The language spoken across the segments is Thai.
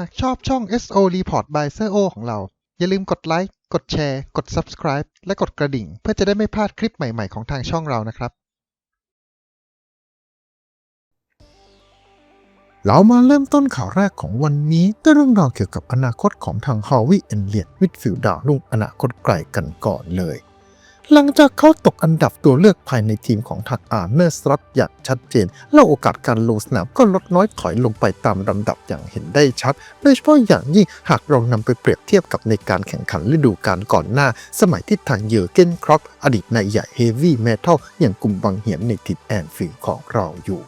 หากชอบช่อง SO Report by s โ o ของเรา อย่าลืมกดไลค์ กดแชร์ กด Subscribe และกดกระดิ่ง เพื่อจะได้ไม่พลาดคลิปใหม่ ๆ ของทางช่องเรานะครับ เรามาเริ่มต้นข่าวแรกของวันนี้ด้วยเรื่องราวเกี่ยวกับอนาคตของทางฮาวิเอนเลียดมิดฟิลด์ดาวรุ่งอนาคตไกลกันก่อนเลย หลังจากเขาตกอันดับตัวเลือกภายในทีมของทักอาเนอร์สล็อตอย่างชัดเจน และโอกาสการลงสนามก็ลดน้อยถอยลงไปตามลำดับอย่างเห็นได้ชัด โดยเฉพาะอย่างยิ่งหากเรานำไปเปรียบเทียบกับในการแข่งขันฤดูกาลก่อนหน้า สมัยที่ทางเยอร์เกนครอปอดีตนายใหญ่เฮฟวี่เมทัลอย่างกลุ่มบังเหียนในทิศแอนฟิลด์ของเราอยู่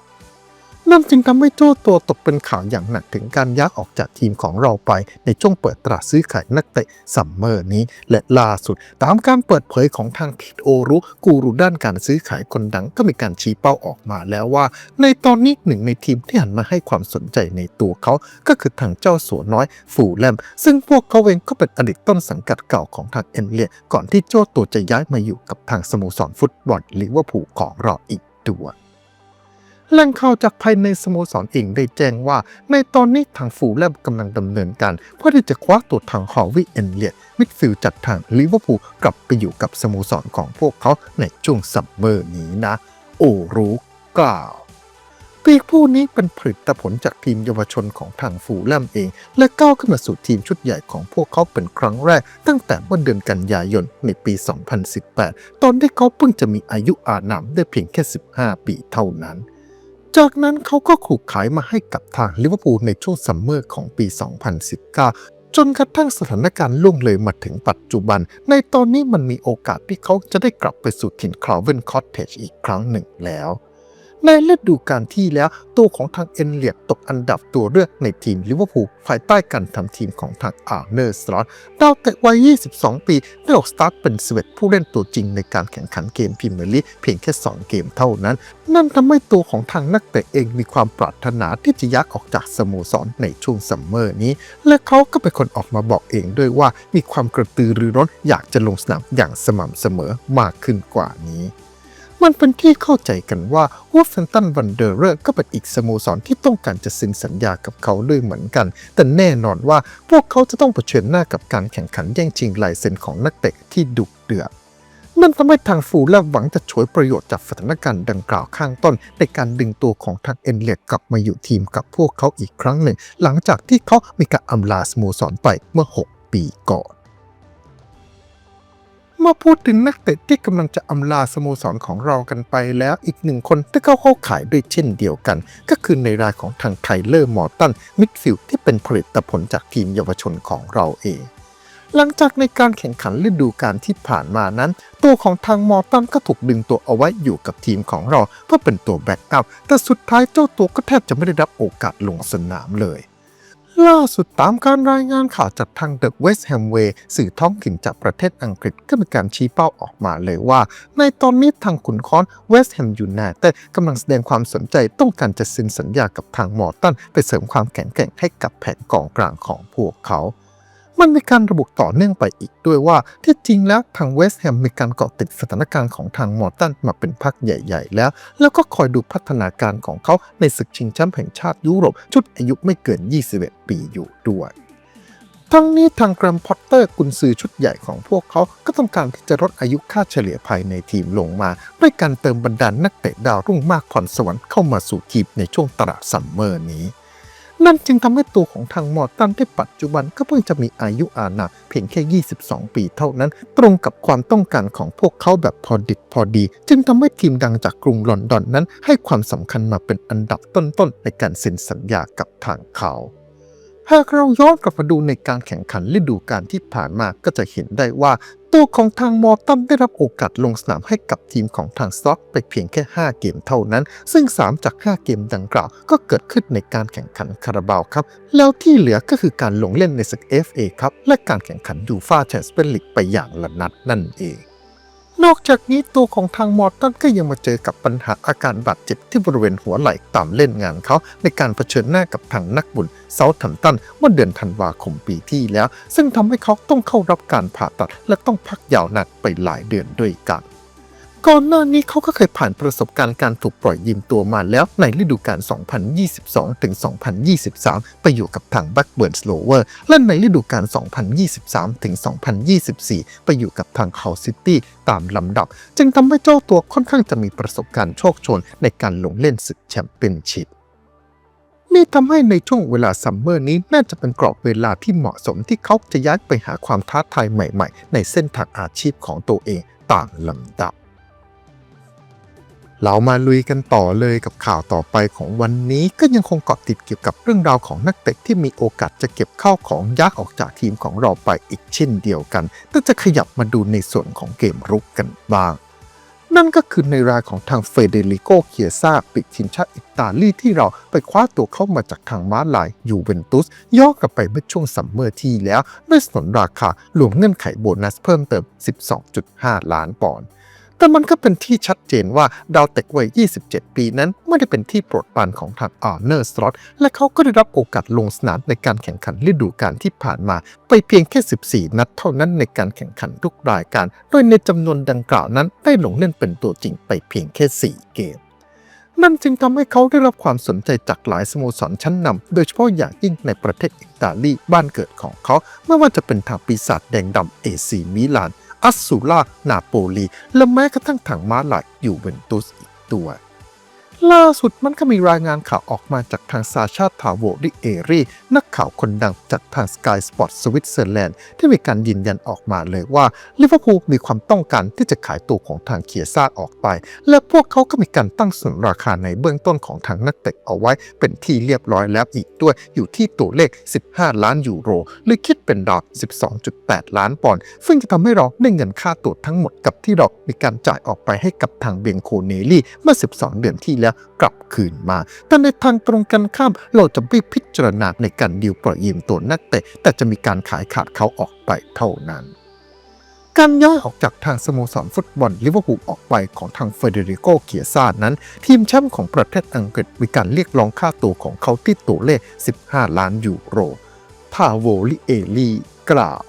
นั่นจึงทำให้โจ้ตัวตกเป็นข่าวอย่างหนักถึงการย้ายออกจากทีมของเราไป ในช่วงเปิดตลาดซื้อขายนักเตะซัมเมอร์นี้ และล่าสุด ตามการเปิดเผยของทางคิดโอรุกูรูด้านการซื้อขายคนดังก็มีการชี้เป้าออกมาแล้วว่า ในตอนนี้หนึ่งในทีมที่หันมาให้ความสนใจในตัวเขา ก็คือทางเจ้าสัวน้อยฟูแลม ซึ่งพวกเขาเองก็เป็นอดีตต้นสังกัดเก่าของทางเอ็นเลียก่อนที่โจ้ตัวจะย้ายมาอยู่กับทางสโมสรฟุตบอลลิเวอร์พูลของเราอีกด้วย แหล่งข่าวจากภายในสโมสรเองได้แจ้งว่า ในตอนนี้ทางฟูลแลมกำลังดำเนินการ เพื่อที่จะคว้าตัวทางฮอวีเอนเลียมิดฟิลจากทางลิเวอร์พูลกลับไปอยู่กับสโมสรของพวกเขาในช่วงซัมเมอร์นี้นะ โอรู้กล่าวปีกผู้นี้เป็นผลิตผลจากทีมเยาวชนของทางฟูแลมเอง และก้าวขึ้นมาสู่ทีมชุดใหญ่ของพวกเขาเป็นครั้งแรก ตั้งแต่เมื่อเดือนกันยายนในปี 2018 ตอนที่เขาเพิ่งจะมีอายุอานามได้เพียงแค่ 15 ปีเท่านั้น จากนั้นเขาก็ขูกขายมาให้กับทางลิเวอร์พูลในช่วงซัมเมอร์ของปี 2019 จนกระทั่งสถานการณ์ล่วงเลยมาถึงปัจจุบัน ในตอนนี้มันมีโอกาสที่เขาจะได้กลับไปสู่ถิ่นคลาวเวนคอตเทจอีกครั้งหนึ่งแล้ว ในฤดูกาลที่แล้ว ตัวของทางเอ็นเลียดตกอันดับตัวเลือกในทีมลิเวอร์พูลภายใต้การทำทีมของทางอาร์เนอร์สลอตดาวเตะวัย 22 ปี ได้ออกสตาร์ทเป็นสเวตผู้เล่นตัวจริงในการแข่งขันเกมพรีเมียร์ลีกเพียงแค่ 2 เกมเท่านั้น นั่นทำให้ตัวของทางนักเตะเองมีความปรารถนาที่จะยักออกจากสโมสรในช่วงซัมเมอร์นี้ และเขาก็เป็นคนออกมาบอกเองด้วยว่ามีความกระตือรือร้นอยากจะลงสนามอย่างสม่ำเสมอมากขึ้นกว่านี้ มันเป็นที่เข้าใจกันว่าวูฟเฟนตันวันเดอร์เรอร์ก็เป็นอีกสโมสรที่ต้องการจะเซ็นสัญญากับเขาด้วยเหมือนกัน แต่แน่นอนว่าพวกเขาจะต้องเผชิญหน้ากับการแข่งขันแย่งชิงลายเซ็นของนักเตะที่ดุเดือดนั่นทำให้ทางฟูลและหวังจะฉวยประโยชน์จากสถานการณ์ดังกล่าวข้างต้น ในการดึงตัวของทางเอ็นเลียดกลับมาอยู่ทีมกับพวกเขาอีกครั้งหนึ่ง หลังจากที่เขามีการอำลาสโมสรไปเมื่อ 6 ปีก่อน เมาพูดถึงนักเตะที่กำลังจะอำลาสโมสรของเรากันไปแล้วอีกหนึ่งคนที่เข้าเข้าขายด้วยเช่นเดียวกัน ก็คือในรายของทางไทเลอร์มอร์ตันมิดฟิลด์ที่เป็นผลิตผลจากทีมเยาวชนของเราเอง หลังจากในการแข่งขันฤดูกาลที่ผ่านมานั้น ตัวของทางมอร์ตันก็ถูกดึงตัวเอาไว้อยู่กับทีมของเรา เพื่อเป็นตัวแบ็กอัพแต่สุดท้ายเจ้าตัวก็แทบจะไม่ได้รับโอกาสลงสนามเลย ล่าสุดตามการรายงานข่าวจากทางเดอะเวสแฮมเวย์สื่อท้องถิ่นจากประเทศอังกฤษก็มีการชี้เป้าออกมาเลยว่า ในตอนนี้ทางขุนค้อนเวสแฮมยูไนเต็ดกำลังแสดงความสนใจต้องการจะเซ็นสัญญากับทางมอร์ตันไปเสริมความแข็งแกร่งให้กับแผนกองกลางของพวกเขา มันมีการระบุต่อเนื่องไปอีกด้วยว่า ที่จริงแล้วทางเวสต์แฮมมีการเกาะติดสถานการณ์ของทางมอร์ตันมาเป็นพักใหญ่ๆ แล้ว แล้วก็คอยดูพัฒนาการของเขาในศึกชิงแชมป์แห่งชาติยุโรป ชุดอายุไม่เกิน 21 ปีอยู่ด้วยทั้งนี้ทางแกรมพอตเตอร์กุนซือชุดใหญ่ของพวกเขา ก็ต้องการที่จะลดอายุค่าเฉลี่ยภายในทีมลงมา ด้วยการเติมบรรดานนักเตะดาวรุ่งมากพรสวรรค์เข้ามาสู่ทีมในช่วงตลาดซัมเมอร์นี้ นั่นจึงทำให้ตัวของทางมอร์ตันที่ปัจจุบันก็เพิ่งจะมีอายุอาณาเพียงแค่ 22 ปีเท่านั้น ตรงกับความต้องการของพวกเขาแบบพอดิบพอดี จึงทำให้ทีมดังจากกรุงลอนดอนนั้น ให้ความสำคัญมาเป็นอันดับต้นๆในการเซ็นสัญญากับทางเขา หากเราย้อนกลับมาดูในการแข่งขันฤดูกาลที่ผ่านมาก็จะเห็นได้ว่า ตัวของทางมอตันได้รับโอกาสลงสนามให้กับทีมของทางสต็อกไปเพียงแค่ 5 เกมเท่านั้น ซึ่ง 3 จาก 5 เกมดังกล่าวก็เกิดขึ้นในการแข่งขันคาราบาวครับ แล้วที่เหลือก็คือการลงเล่นในศึก FA ครับและการแข่งขันยูฟ่าแชมเปี้ยนลีกไปอย่างละนัดนั่นเอง นอกจากนี้ตัวของทางมอร์ตันก็ยังมาเจอกับปัญหาอาการบาดเจ็บที่บริเวณหัวไหล่ตามเล่นงานเขา ในการเผชิญหน้ากับทางนักบุญเซาทัมตันเมื่อเดือนธันวาคมปีที่แล้ว ซึ่งทำให้เขาต้องเข้ารับการผ่าตัดและต้องพักยาวนานไปหลายเดือนด้วยกัน ก่อนหน้านี้เขาก็เคยผ่านประสบการณ์การถูกปล่อยยืมตัวมาแล้วในฤดูกาล 2022 ถึง 2023 ไปอยู่กับทาง Blackburn Slower และในฤดูกาล 2023 ถึง 2024 ไปอยู่กับทาง Hull City ตามลำดับ จึงทำให้เจ้าตัวค่อนข้างจะมีประสบการณ์โชคโชนในการลงเล่นศึกแชมเปี้ยนชิพนี่ทำให้ในช่วงเวลาซัมเมอร์นี้น่าจะเป็นกรอบเวลาที่เหมาะสมที่เขาจะย้ายไปหาความท้าทายใหม่ๆ ในเส้นทางอาชีพของตัวเองตามลำดับ เรามาลุยกันต่อเลยกับข่าวต่อไปของวันนี้ก็ยังคงเกาะติดเกี่ยวกับเรื่องราวของนักเตะที่มีโอกาสจะเก็บเข้าของยักษ์ออกจากทีมของเราไปอีกเช่นเดียวกัน แต่จะขยับมาดูในส่วนของเกมรุกกันบ้าง นั่นก็คือในรายของทางเฟเดริโกเคียซาปีกทีมชาติอิตาลีที่เราไปคว้าตัวเข้ามาจากทางม้าลายยูเวนตุสย่อกลับไปเมื่อช่วงซัมเมอร์ที่แล้วด้วยสนราคารวมเงื่อนไขโบนัสเพิ่มเติม 12.5 ล้านปอนด์ แต่มันก็เป็นที่ชัดเจนว่าดาวเต็กวัย 27 ปีนั้นไม่ได้เป็นที่โปรดปรานของทางอาร์เนอร์สล็อตและเขาก็ได้รับโอกาสลงสนามในการแข่งขันฤดูกาลที่ผ่านมา ไปเพียงแค่ 14 นัดเท่านั้นในการแข่งขันทุกรายการ โดยในจำนวนดังกล่าวนั้นได้ลงเล่นเป็นตัวจริงไปเพียงแค่ 4 เกมนั่นจึงทำให้เขาได้รับความสนใจจากหลายสโมสรชั้นนำโดยเฉพาะอย่างยิ่งในประเทศอิตาลีบ้านเกิดของเขา ไม่ว่าจะเป็นทางปีศาจแดงดำเอซีมิลาน อัสซูล่านาโปลี และแม้กระทั่งถังม้าลายยูเวนตุสอีกตัว ล่าสุดมันก็มีรายงานข่าวออกมาจากทางซาชาทาโวดิเอรีนักข่าวคนดังจากทาง Sky Sport สวิตเซอร์แลนด์ที่มีการยืนยันออกมาเลยว่าลิเวอร์พูลมีความต้องการที่จะขายตัวของทางเคียซ่าออกไป และพวกเขาก็มีการตั้งส่วนราคาในเบื้องต้นของทางนักเตะเอาไว้เป็นที่เรียบร้อยแล้วอีกด้วยอยู่ที่ตัวเลข 15 ล้านยูโรหรือคิดเป็นดอก12.8 ล้านปอนด์ซึ่งจะทำให้เราได้เงินค่าตัวทั้งหมดกับที่เรามีการจ่ายออกไปให้กับทางเบียงโคเนลี่เมื่อ 12 เดือนที่แล้วกลับคืนมา แต่ในทางตรงกันข้ามเราจะไม่พิจารณาในการดีลปล่อยยืมตัวนักเตะ แต่จะมีการขายขาดเขาออกไปเท่านั้นการย้ายออกจากทางสโมสรฟุตบอลลิเวอร์พูลออกไปของทางเฟเดริโกเคียซานั้น ทีมแชมป์ของประเทศอังกฤษมีการเรียกร้องค่าตัวของเขาที่ตัวเลข 15 ล้านยูโร ทาโวลิเอลีกล่าว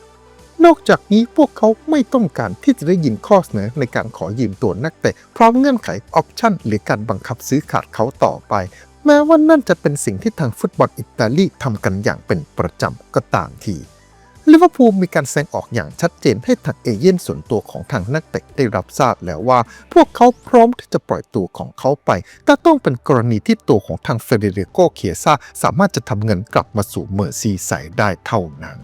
นอกจากนี้พวกเขาไม่ต้องการที่จะได้ยินข้อเสนอในการขอยืมตัวนักเตะพร้อมเงื่อนไขออปชั่นหรือการบังคับซื้อขาดเขาต่อไป แม้ว่านั่นจะเป็นสิ่งที่ทางฟุตบอลอิตาลีทำกันอย่างเป็นประจำก็ตามทีลิเวอร์พูลมีการแสดงออกอย่างชัดเจนให้ทางเอเย่นส่วนตัวของทางนักเตะได้รับทราบแล้วว่า พวกเขาพร้อมที่จะปล่อยตัวของเขาไป แต่ต้องเป็นกรณีที่ตัวของทางเฟเดริโกเคียซาสามารถจะทำเงินกลับมาสู่เมอร์ซีไซด์ได้เท่านั้น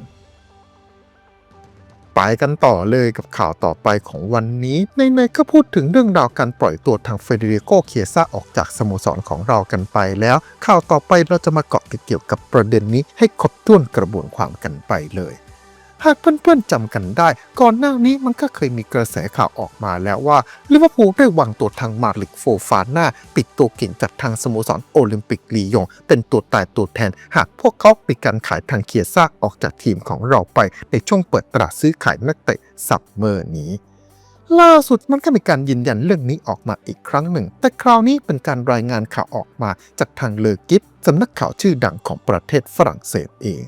ไปกันต่อเลยกับข่าวต่อไปของวันนี้ ในในก็พูดถึงเรื่องราวการปล่อยตัวทางเฟเดริโกเคียซาออกจากสโมสรของเรากันไปแล้ว ข่าวต่อไปเราจะมาเกาะเกี่ยวกับประเด็นนี้ให้ครบถ้วนกระบวนความกันไปเลย หากเพื่อนๆจำกันได้ ก่อนหน้านี้มันก็เคยมีกระแสข่าวออกมาแล้วว่าลิเวอร์พูลได้วางตัวทางมาลิกโฟฟาน่าปิดตัวเก่งจากทางสโมสรโอลิมปิกลียง เป็นตัวตายตัวแทน หากพวกเขามีการขายทางเคียซ่าออกจากทีมของเราไป ในช่วงเปิดตลาดซื้อขายนักเตะซัมเมอร์นี้ล่าสุดมันก็มีการยืนยันเรื่องนี้ออกมาอีกครั้งหนึ่ง แต่คราวนี้เป็นการรายงานข่าวออกมาจากทางเลอกิฟสำนักข่าวชื่อดังของประเทศฝรั่งเศสเอง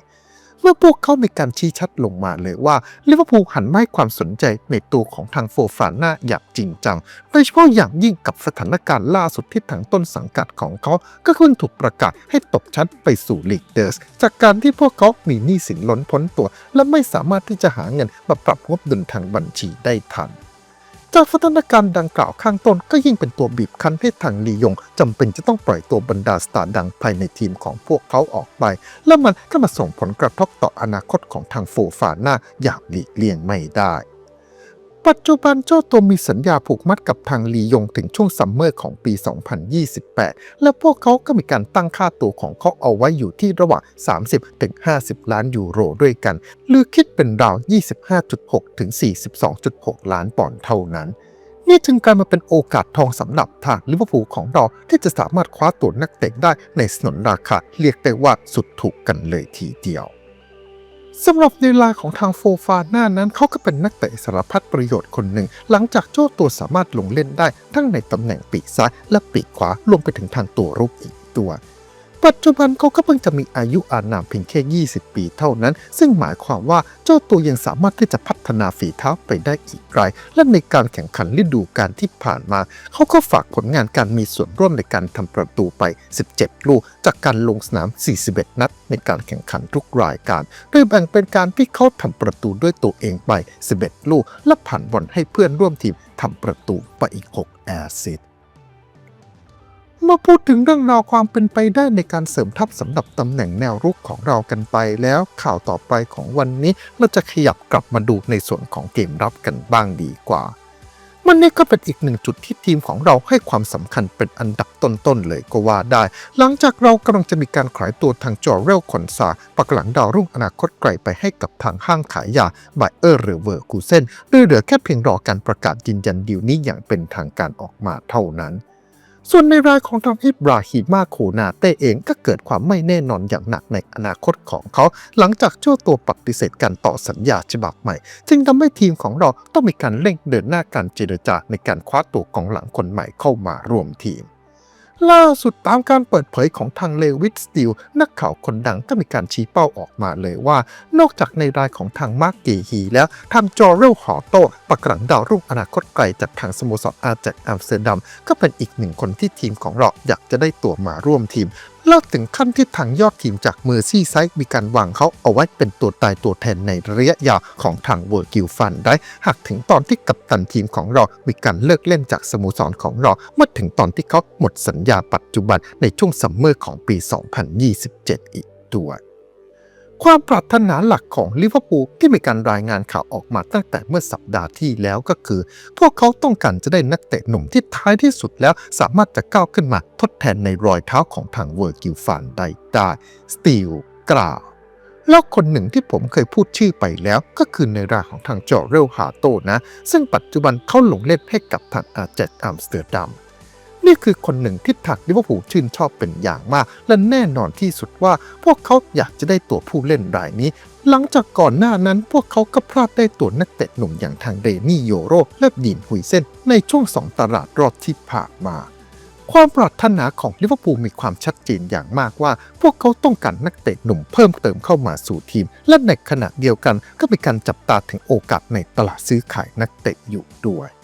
มื่อพวกเขามีการชี้ชัดลงมาเลยว่าลิเวอร์พูลหันมาให้ความสนใจในตัวของทางโฟฟาน่าอย่างจริงจัง โดยเฉพาะอย่างยิ่งกับสถานการณ์ล่าสุดที่ทางต้นสังกัดของเขา ก็เพิ่งถูกประกาศให้ตกชั้นไปสู่ลีกเดอร์สจากการที่พวกเขามีหนี้สินล้นพ้นตัว และไม่สามารถที่จะหาเงินมาปรับงบดุลทางบัญชีได้ทัน จากสถานการณ์ดังกล่าวข้างต้นก็ยิ่งเป็นตัวบีบคั้นให้ทางลียงจำเป็นจะต้องปล่อยตัวบรรดาสตาร์ดังภายในทีมของพวกเขาออกไป และมันก็มาส่งผลกระทบต่ออนาคตของทางโฟฟาน่าอย่างหลีกเลี่ยงไม่ได้ ปัจจุบันเจ้าตัวมีสัญญาผูกมัดกับทางลียงถึงช่วงซัมเมอร์ของปี 2028 และพวกเขาก็มีการตั้งค่าตัวของเขาเอาไว้อยู่ที่ระหว่าง 30-50 ล้านยูโรด้วยกัน หรือคิดเป็นราว 25.6 ถึง 42.6 ล้านปอนด์เท่านั้น นี่จึงกลายมาเป็นโอกาสทองสำหรับทางลิเวอร์พูลของเราที่จะสามารถคว้าตัวนักเตะได้ในสนนราคาเรียกได้ว่าสุดถูกกันเลยทีเดียว สำหรับในลาของทางโฟฟาน่านั้นเขาก็เป็นนักเตะสารพัดประโยชน์คนหนึ่ง หลังจากเจ้าตัวสามารถลงเล่นได้ทั้งในตำแหน่งปีกซ้ายและปีกขวารวมไปถึงทางตัวรุกอีกตัว ปัจจุบันเขาก็เพิ่งจะมีอายุอานามเพียงแค่ 20 ปีเท่านั้น ซึ่งหมายความว่าเจ้าตัวยังสามารถที่จะพัฒนาฝีเท้าไปได้อีกไกล และในการแข่งขันฤดูกาลที่ผ่านมา เขาก็ฝากผลงานการมีส่วนร่วมในการทำประตูไป 17 ลูก จากการลงสนาม 41 นัด ในการแข่งขันทุกรายการ โดยแบ่งเป็นการที่เขาทำประตูด้วยตัวเองไป 11 ลูก และผ่านบอลให้เพื่อนร่วมทีมทำประตูไปอีก 6 แอสซิส ต์มาพูดถึงเรื่องราวความเป็นไปได้ในการเสริมทัพสำหรับตำแหน่งแนวรุกของเรากันไปแล้วข่าวต่อไปของวันนี้เราจะขยับกลับมาดูในส่วนของเกมรับกันบ้างดีกว่า มันนี่ก็เป็นอีกหนึ่งจุดที่ทีมของเราให้ความสำคัญเป็นอันดับต้นๆเลยก็ว่าได้ หลังจากเรากำลังจะมีการขายตัวทางจอเรลคอนซาปักหลังดาวรุ่งอนาคตไกลไปให้กับทางห้างขายยาไบเออร์หรือเวอร์กูเซนโดยเหลือแค่เพียงรอการประกาศยืนยันดีลนี้อย่างเป็นทางการออกมาเท่านั้น ส่วนในรายของทางอิบราฮิมาโคนาเต้เองก็เกิดความไม่แน่นอนอย่างหนักในอนาคตของเขา หลังจากเจ้าตัวปฏิเสธการต่อสัญญาฉบับใหม่ จึงทำให้ทีมของเราต้องมีการเร่งเดินหน้าการเจรจาในการคว้าตัวกองหลังคนใหม่เข้ามาร่วมทีม ล่าสุดตามการเปิดเผยของทางเลวิสสติลนักข่าวคนดังก็มีการชี้เป้าออกมาเลยว่า นอกจากในรายของทางมาร์กเกฮีแล้วทางจอเรลฮอโตปักหลังดาวรุ่งอนาคตไกลจากทางสโมสรอาแจกอัมสเตอร์ดัมก็เป็นอีกหนึ่งคนที่ทีมของเราอยากจะได้ตัวมาร่วมทีม เล่าถึงขั้นที่ทางยอดทีมจากเมอร์ซี่ไซด์มีการวางเขาเอาไว้เป็นตัวตายตัวแทนในระยะยาวของทางเวอร์กิลฟันได้ หากถึงตอนที่กัปตันทีมของเรา มีการเลิกเล่นจากสโมสรของเราเมื่อถึงตอนที่เขาหมดสัญญาปัจจุบันในช่วงซัมเมอร์ของปี 2027 อีกด้วย ความปรารถนาหลักของลิเวอร์พูลที่มีการรายงานข่าวออกมาตั้งแต่เมื่อสัปดาห์ที่แล้วก็คือ พวกเขาต้องการจะได้นักเตะหนุ่มที่ท้ายที่สุดแล้วสามารถจะก้าวขึ้นมาทดแทนในรอยเท้าของทางเวอร์กิลฟานได้ได้สตีลกล่าวแล้วคนหนึ่งที่ผมเคยพูดชื่อไปแล้วก็คือในรายของทางจอเรลฮาโตนะ ซึ่งปัจจุบันเขาลงเล่นให้กับทางอาแจกอัมสเตอร์ดัม นี่คือคนหนึ่งที่ทางลิเวอร์พูลชื่นชอบเป็นอย่างมาก และแน่นอนที่สุดว่า พวกเขาอยากจะได้ตัวผู้เล่นรายนี้ หลังจากก่อนหน้านั้นพวกเขาก็พลาดได้ตัวนักเตะหนุ่มอย่างทางเรนี่โยโรและดีนฮุยเซนในช่วงสองตลาดรอบที่ผ่านมาความปรารถนาของลิเวอร์พูลมีความชัดเจนอย่างมากว่า พวกเขาต้องการนักเตะหนุ่มเพิ่มเติมเข้ามาสู่ทีม และในขณะเดียวกันก็มีการจับตาถึงโอกาสในตลาดซื้อขายนักเตะอยู่ด้วย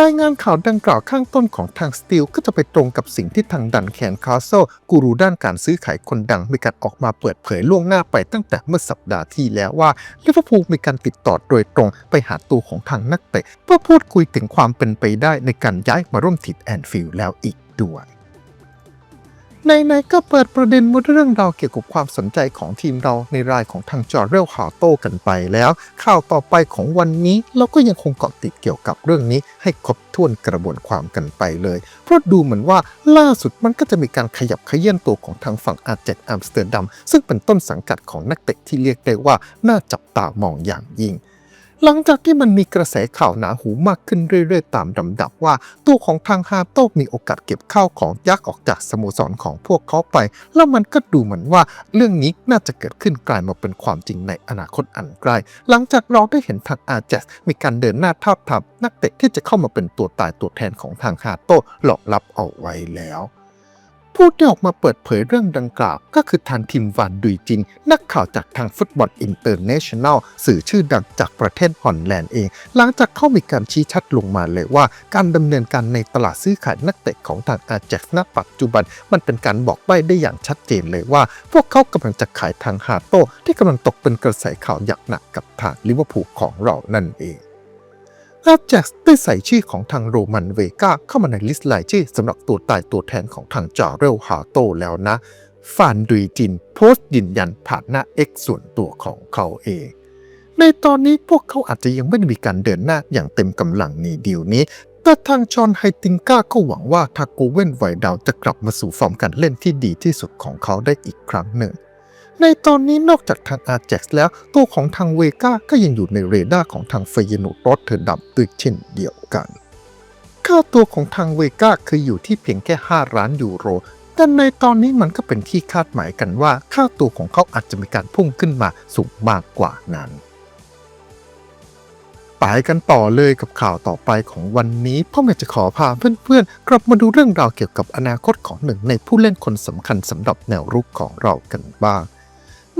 รายงานข่าวดังกล่าวข้างต้นของทางสตีลก็จะไปตรงกับสิ่งที่ทางดันแคนคาสเซิลกูรูด้านการซื้อขายคนดังมีการออกมาเปิดเผยล่วงหน้าไปตั้งแต่เมื่อสัปดาห์ที่แล้วว่าลิเวอร์พูลมีการติดต่อโดยตรงไปหาตัวของทางนักเตะเพื่อพูดคุยถึงความเป็นไปได้ในการย้ายมาร่วมทีมแอนฟิลด์แล้วอีกด้วย ในๆก็เปิดประเด็นมุดเรื่องราวเกี่ยวกับความสนใจของทีมเราในรายของทางจอร์เรลฮาโตกันไปแล้ว ข่าวต่อไปของวันนี้เราก็ยังคงเกาะติดเกี่ยวกับเรื่องนี้ ให้ครบถ้วนกระบวนความกันไปเลย เพราะดูเหมือนว่าล่าสุดมันก็จะมีการขยับขยื่นตัวของทางฝั่งอาเจกอัมสเตอร์ดัมซึ่งเป็นต้นสังกัดของนักเตะที่เรียกได้ว่าน่าจับตามองอย่างยิ่ง หลังจากที่มันมีกระแสข่าวหนาหูมากขึ้นเรื่อยๆ ตามลำดับว่า ตัวของทางฮาโต้มีโอกาสเก็บข้าวของยักษ์ออกจากสโมสรของพวกเขาไป แล้วมันก็ดูเหมือนว่าเรื่องนี้น่าจะเกิดขึ้นกลายมาเป็นความจริงในอนาคตอันใกล้ หลังจากเราได้เห็นทางอาแจสมีการเดินหน้าทาบทามนักเตะที่จะเข้ามาเป็นตัวตายตัวแทนของทางฮาโต้หลอกลับเอาไว้แล้ว ผู้ที่ออกมาเปิดเผยเรื่องดังกล่าว ก็คือทางทีมวานดุยจิน นักข่าวจากทางฟุตบอลอินเตอร์เนชั่นแนลสื่อชื่อดังจากประเทศฮอลแลนด์เอง หลังจากเขามีการชี้ชัดลงมาเลยว่า การดำเนินการในตลาดซื้อขายนักเตะของทางอาแจ็กณปัจจุบัน มันเป็นการบอกใบ้ได้อย่างชัดเจนเลยว่า พวกเขากำลังจะขายทางฮาโต้ที่กำลังตกเป็นกระแสข่าวอย่างหนักกับทางลิเวอร์พูลของเรานั่นเอง อาแจ็กได้ใส่ชื่อของทางโรมันเวกาเข้ามาในลิสต์รายชื่อสำหรับตัวตายตัวแทนของทางจาเรลฮาโตแล้วนะ ฟานดุยจินโพสต์ยืนยันผ่านหน้า X ส่วนตัวของเขาเอง ในตอนนี้พวกเขาอาจจะยังไม่ได้มีการเดินหน้าอย่างเต็มกำลังในดีลนี้ แต่ทางจอห์นไฮติงก้าก็หวังว่าทาโกเว่นไวดาวจะกลับมาสู่ฟอร์มการเล่นที่ดีที่สุดของเขาได้อีกครั้งหนึ่ง ในตอนนี้นอกจากทางอาแจ็กแล้ว ตัวของทางเวก้าก็ยังอยู่ในเรดาร์ของทางเฟยนูรอตเทอร์ดัมด้วยเช่นเดียวกัน ค่าตัวของทางเวก้าคืออยู่ที่เพียงแค่ 5 ล้านยูโร แต่ในตอนนี้มันก็เป็นที่คาดหมายกันว่า ค่าตัวของเขาอาจจะมีการพุ่งขึ้นมาสูงมากกว่านั้นไปกันต่อเลยกับข่าวต่อไปของวันนี้พ่อแม่จะขอพาเพื่อนๆ กลับมาดูเรื่องราวเกี่ยวกับอนาคตของหนึ่งในผู้เล่นคนสำคัญสำหรับแนวรุกของเรากันบ้าง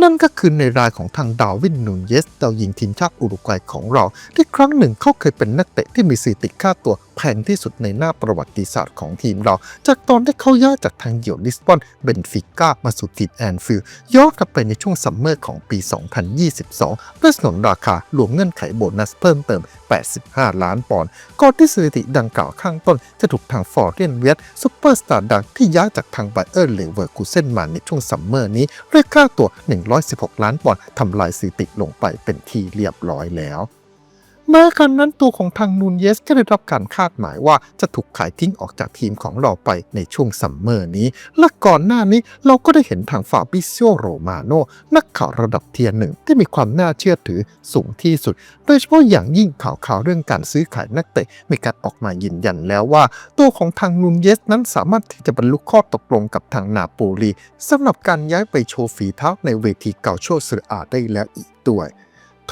นั่นก็คือในรายของทางดาวินนูนเยสดาวยิงทีมชาติอุรุกวัยของเรา ที่ครั้งหนึ่งเขาเคยเป็นนักเตะที่มีสถิติค่าตัวแพงที่สุดในหน้าประวัติศาสตร์ของทีมเรา จากตอนที่เขาย้ายจากทางเหี่ยวลิสบอนเบนฟิก้ามาสู่ทีมแอนฟิลด์ย้อนกลับไปในช่วงซัมเมอร์ของปี 2022ด้วยสนนราคารวมเงื่อนไขโบนัสเพิ่มเติม 85 ล้านปอนด์ก่อนที่สถิติดังกล่าวข้างต้นจะถูกทางฟอร์เรนเวสซุปเปอร์สตาร์ดังที่ย้ายจากทางไบเออร์เลเวอร์คูเซนมาในช่วงซัมเมอร์นี้เรียกค่าตัว1 116 ล้านปอนด์ทำลายสถิติลงไปเป็นที่เรียบร้อยแล้ว แม้ครั้นนั้นตัวของทางนูนเยสก็ได้รับการคาดหมายว่าจะถูกขายทิ้งออกจากทีมของเราไปในช่วงซัมเมอร์นี้ และก่อนหน้านี้เราก็ได้เห็นทางฟาบิซิโอโรมาโนนักข่าวระดับเทียร์หนึ่งที่มีความน่าเชื่อถือสูงที่สุด โดยเฉพาะอย่างยิ่งข่าวข่าวเรื่องการซื้อขายนักเตะมีการออกมายืนยันแล้วว่า ตัวของทางนูนเยสนั้นสามารถที่จะบรรลุข้อตกลงกับทางนาโปลีสำหรับการย้ายไปโชว์ฝีเท้าในเวทีเกาโชเซอร์อาได้แล้วอีกด้วย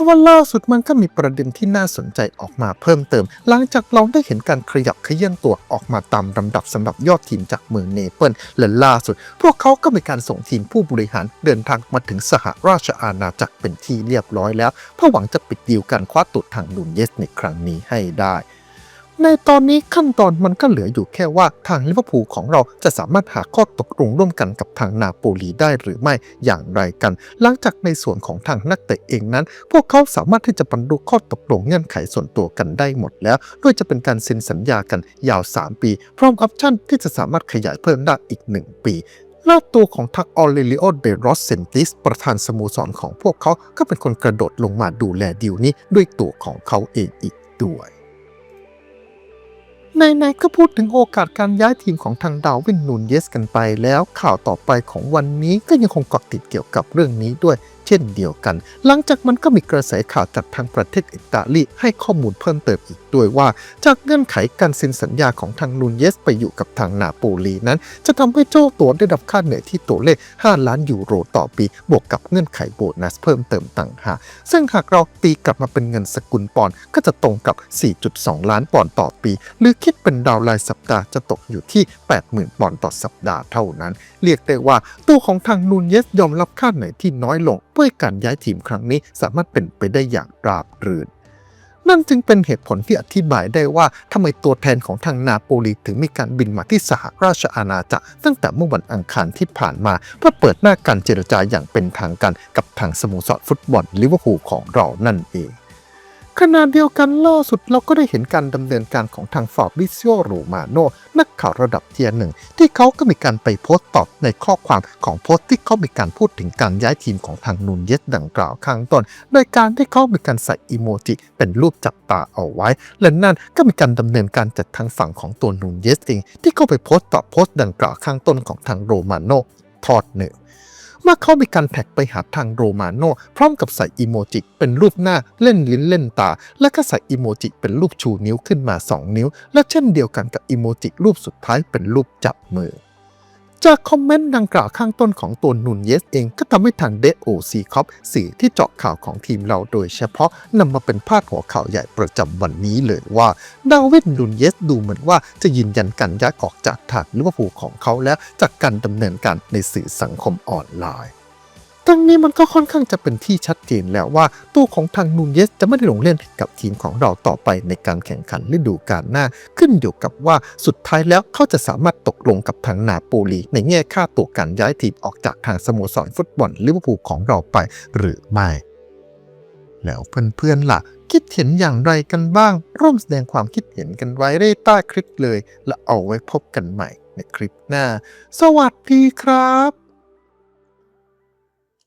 ทว่าล่าสุดมันก็มีประเด็นที่น่าสนใจออกมาเพิ่มเติม หลังจากเราได้เห็นการขยับเขยื่อนตัวออกมาตามลำดับสำหรับยอดทีมจากเมืองเนเปิลและล่าสุด พวกเขาก็มีการส่งทีมผู้บริหารเดินทางมาถึงสหราชอาณาจักรเป็นที่เรียบร้อยแล้วเพื่อหวังจะปิดดีลการคว้าตุดทางนูนเยสในครั้งนี้ให้ได้ ในตอนนี้ขั้นตอนมันก็เหลืออยู่แค่ว่าทางลิเวอร์พูลของเราจะสามารถหาข้อตกลงร่วมกันกับทางนาโปลีได้หรือไม่อย่างไรกัน หลังจากในส่วนของทางนักเตะเองนั้น พวกเขาสามารถที่จะบรรลุข้อตกลงเงื่อนไขส่วนตัวกันได้หมดแล้ว โดยจะเป็นการเซ็นสัญญากันยาว 3 ปี พร้อมออปชั่นที่จะสามารถขยายเพิ่มได้อีก 1 ปีและตัวของทักออเลลิโอเดรอสเซนติส ประธานสโมสรของพวกเขาก็เป็นคนกระโดดลงมาดูแลดีลนี้ด้วยตัวของเขาเองอีกด้วย ในๆก็พูดถึงโอกาสการย้ายทีมของทางดาวินนูนเยสกันไปแล้วข่าวต่อไปของวันนี้ก็ยังคงเกาะติดเกี่ยวกับเรื่องนี้ด้วย ช่นเดียวกัน หลังจากมันก็มีกระแสข่าวจากทางประเทศอิตาลีให้ข้อมูลเพิ่มเติมอีกด้วยว่า จากเงื่อนไขการเซ็นสัญญาของทางนูนเยสไปอยู่กับทางนาโปลีนั้น จะทำให้เจ้าตัวได้รับค่าเหนื่อยที่ตัวเลข 5 ล้านยูโรต่อปี บวกกับเงื่อนไขโบนัสเพิ่มเติมต่างหากซึ่งหากเราตีกลับมาเป็นเงินสกุลปอนด์ก็จะตรงกับ 4.2 ล้านปอนด์ต่อปี หรือคิดเป็นดาวรายสัปดาห์จะตกอยู่ที่ 80,000 ปอนด์ต่อสัปดาห์เท่านั้น เรียกได้ว่าตัวของทางนูนเยสยอมรับค่าเหนื่อยที่น้อยลงเพื่อให้การย้ายทีมครั้งนี้สามารถเป็นไปได้อย่างราบรื่น นั่นจึงเป็นเหตุผลที่อธิบายได้ว่าทำไมตัวแทนของทางนาโปลีถึงมีการบินมาที่สหราชอาณาจักรตั้งแต่เมื่อวันอังคารที่ผ่านมา เพื่อเปิดหน้าการเจรจาอย่างเป็นทางการกับทางสโมสรฟุตบอลลิเวอร์พูลของเรานั่นเอง ขณะเดียวกันล่าสุดเราก็ได้เห็นการดำเนินการของทางฟาบริซิโอโรมาโนนักข่าวระดับเทียร์หนึ่ง ที่เขาก็มีการไปโพสต์ตอบในข้อความของโพสต์ที่เขามีการพูดถึงการย้ายทีมของทางนูนเยสดังกล่าวข้างต้น โดยการที่เขามีการใส่อีโมจิเป็นรูปจับตาเอาไว้ และนั่นก็มีการดำเนินการจากทางฝั่งของตัวนูนเยสเองที่เขาไปโพสต์ตอบโพสต์ดังกล่าวข้างต้นของทางโรมาโนทอดหนึ่ง ว่าเขามีการแท็กไปหาทางโรมาโนพร้อมกับใส่อีโมจิเป็นรูปหน้าเล่นลิ้นเล่นตา และก็ใส่อีโมจิเป็นรูปชูนิ้วขึ้นมา 2 นิ้ว และเช่นเดียวกันกับอีโมจิรูปสุดท้ายเป็นรูปจับมือ จากคอมเมนต์ดังกล่าวข้างต้นของตัวนุนเยสเองก็ทำให้ทางเดโอซีคอปสื่อที่เจาะข่าวของทีมเราโดยเฉพาะนำมาเป็นพาดหัวข่าวใหญ่ประจำวันนี้เลยว่า ดาวิดนุนเยสดูเหมือนว่าจะยืนยันการย้ายออกจากทางลิเวอร์พูลของเขาแล้วจากการดำเนินการในสื่อสังคมออนไลน์ ทั้งนี้มันก็ค่อนข้างจะเป็นที่ชัดเจนแล้วว่าตัวของทางนูนเยสจะไม่ได้ลงเล่นกับทีมของเราต่อไปในการแข่งขันฤดูกาลหน้า ขึ้นอยู่กับว่าสุดท้ายแล้วเขาจะสามารถตกลงกับทางนาโปลีในแง่ค่าตัวการย้ายทีมออกจากทางสโมสรฟุตบอลลิเวอร์พูลของเราไปหรือไม่ แล้วเพื่อนๆล่ะ คิดเห็นอย่างไรกันบ้าง ร่วมแสดงความคิดเห็นกันไว้ได้ใต้คลิปเลย และเอาไว้พบกันใหม่ในคลิปหน้า สวัสดีครับ